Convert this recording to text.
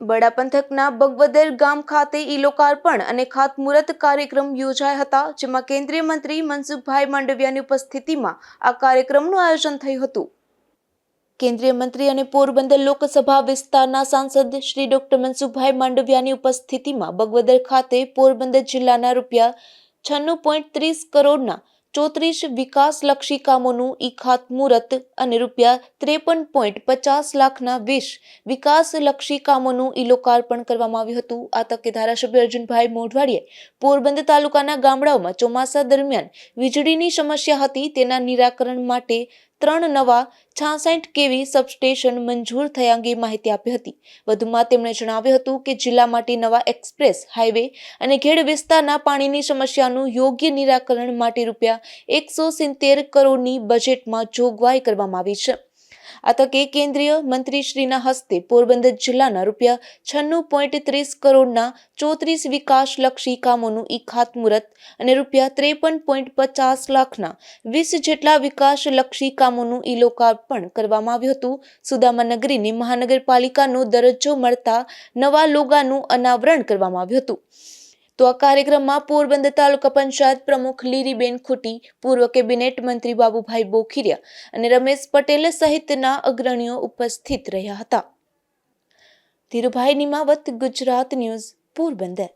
બડા પંથકના બગવદર ગામ ખાતે ઈ લોકાર્પણ અને ખાતમુહૂર્ત કાર્યક્રમ યોજાયા હતા, જેમાં કેન્દ્રીય મંત્રી મનસુખભાઈ માંડવિયાની ઉપસ્થિતિમાં આ કાર્યક્રમનું આયોજન થયું હતું. કેન્દ્રીય મંત્રી અને પોરબંદર લોકસભા વિસ્તારના સાંસદ શ્રી ડોક્ટર મનસુખભાઈ માંડવિયાની ઉપસ્થિતિમાં બગવદર ખાતે પોરબંદર જિલ્લાના રૂપિયા છન્નું પોઈન્ટ ત્રીસ કરોડના ચોત્રીસ વિકાસલક્ષી કામોનું ઈ ખાતમુહૂર્ત અને રૂપિયા ત્રેપન પોઈન્ટ પચાસ લાખના વીસ વિકાસલક્ષી કામોનું ઈ લોકાર્પણ કરવામાં આવ્યું હતું. આ તકે ધારાસભ્ય અર્જુનભાઈ મોઢવાડીએ પોરબંદર તાલુકાના ગામડાઓમાં ચોમાસા દરમિયાન વીજળીની સમસ્યા હતી. તેના નિરાકરણ માટે ત્રણ નવા છાસઠ કેવી સબસ્ટેશન મંજૂર થયા અંગે માહિતી આપી હતી. વધુમાં તેમણે જણાવ્યું હતું કે જિલ્લા માટે નવા એક્સપ્રેસ, હાઈવે અને ખેડ વિસ્તારના પાણીની સમસ્યાનું યોગ્ય નિરાકરણ માટે રૂપિયા એકસો સિત્તેર કરોડની બજેટમાં જોગવાઈ કરવામાં આવી છે. આ તકે કેન્દ્રીય મંત્રીશ્રીના હસ્તે પોરબંદર જિલ્લાના રૂપિયા છન્નું પોઈન્ટ ત્રીસ કરોડના ચોત્રીસ વિકાસલક્ષી કામોનું ઈ ખાતમુહૂર્ત અને રૂપિયા ત્રેપન પોઈન્ટ પચાસ લાખના વીસ જેટલા વિકાસલક્ષી કામોનું ઈ લોકાર્પણ કરવામાં આવ્યું હતું. સુદામા નગરીને મહાનગરપાલિકાનો દરજ્જો મળતા નવા લોગાનું અનાવરણ કરવામાં આવ્યું હતું. તો આ કાર્યક્રમમાં પોરબંદર તાલુકા પંચાયત પ્રમુખ લીરીબેન ખુટી, પૂર્વ કેબિનેટ મંત્રી બાબુભાઈ બોખીરિયા અને રમેશ પટેલ સહિતના અગ્રણીઓ ઉપસ્થિત રહ્યા હતા. ધીરુભાઈ નિમાવત, ગુજરાત ન્યૂઝ, પોરબંદર.